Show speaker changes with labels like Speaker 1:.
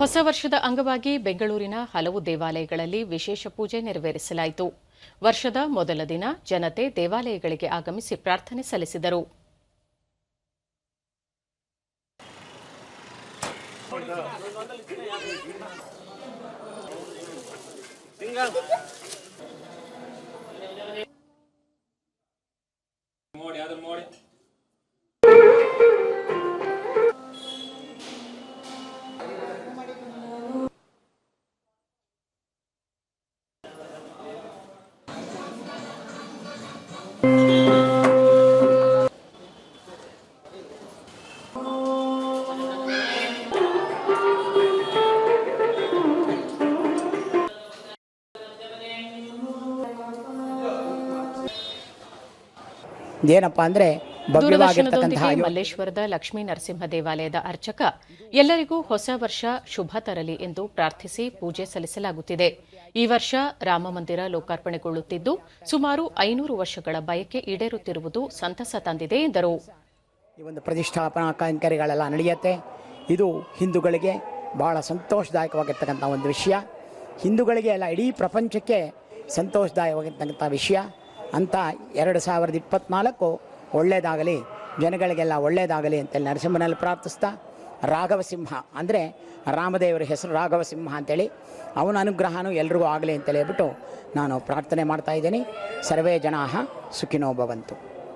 Speaker 1: ಹೊಸ ವರ್ಷದ ಅಂಗವಾಗಿ ಬೆಂಗಳೂರಿನ ಹಲವು ದೇವಾಲಯಗಳಲ್ಲಿ ವಿಶೇಷ ಪೂಜೆ ನೆರವೇರಿಸಲಾಯಿತು. ವರ್ಷದ ಮೊದಲ ದಿನ ಜನತೆ ದೇವಾಲಯಗಳಿಗೆ ಆಗಮಿಸಿ ಪ್ರಾರ್ಥನೆ ಸಲ್ಲಿಸಿದರು.
Speaker 2: ಏನಪ್ಪ ಅಂದರೆ ಭವ್ಯವಾಗಿರ್ತಕ್ಕಂತಹ
Speaker 1: ಮಲ್ಲೇಶ್ವರದ ಲಕ್ಷ್ಮೀ ನರಸಿಂಹ ದೇವಾಲಯದ ಅರ್ಚಕ. ಎಲ್ಲರಿಗೂ ಹೊಸ ವರ್ಷ ಶುಭ ತರಲಿ ಎಂದು ಪ್ರಾರ್ಥಿಸಿ ಪೂಜೆ ಸಲ್ಲಿಸಲಾಗುತ್ತಿದೆ. ಈ ವರ್ಷ ರಾಮಮಂದಿರ ಲೋಕಾರ್ಪಣೆಗೊಳ್ಳುತ್ತಿದ್ದು ಸುಮಾರು ಐನೂರು ವರ್ಷಗಳ ಬಯಕೆ ಈಡೇರುತ್ತಿರುವುದು ಸಂತಸ ತಂದಿದೆ ಎಂದರು.
Speaker 2: ಈ ಒಂದು ಪ್ರತಿಷ್ಠಾಪನಾ ಕಾರ್ಯಗಳೆಲ್ಲ ನಡೆಯುತ್ತೆ. ಇದು ಹಿಂದೂಗಳಿಗೆ ಬಹಳ ಸಂತೋಷದಾಯಕವಾಗಿರ್ತಕ್ಕಂಥ ಒಂದು ವಿಷಯ. ಹಿಂದೂಗಳಿಗೆ ಅಲ್ಲ ಇಡೀ ಪ್ರಪಂಚಕ್ಕೆ ಸಂತೋಷದಾಯಕವಾಗಿರ್ತಕ್ಕಂಥ ವಿಷಯ. ಅಂತ ಎರಡು ಸಾವಿರದ ಇಪ್ಪತ್ತ್ನಾಲ್ಕು ಒಳ್ಳೆಯದಾಗಲಿ ಜನಗಳಿಗೆಲ್ಲ ಒಳ್ಳೆಯದಾಗಲಿ ಅಂತೇಳಿ ನರಸಿಂಹನಲ್ಲಿ ಪ್ರಾರ್ಥಿಸ್ತಾ, ರಾಘವಸಿಂಹ ಅಂದರೆ ರಾಮದೇವರ ಹೆಸರು ರಾಘವಸಿಂಹ ಅಂತೇಳಿ ಅವನ ಅನುಗ್ರಹನೂ ಎಲ್ರಿಗೂ ಆಗಲಿ ಅಂತೇಳಿ ಹೇಳ್ಬಿಟ್ಟು ನಾನು ಪ್ರಾರ್ಥನೆ ಮಾಡ್ತಾ ಇದ್ದೀನಿ. ಸರ್ವೇ ಜನಾಹ ಸುಖಿನೋ ಭವಂತು.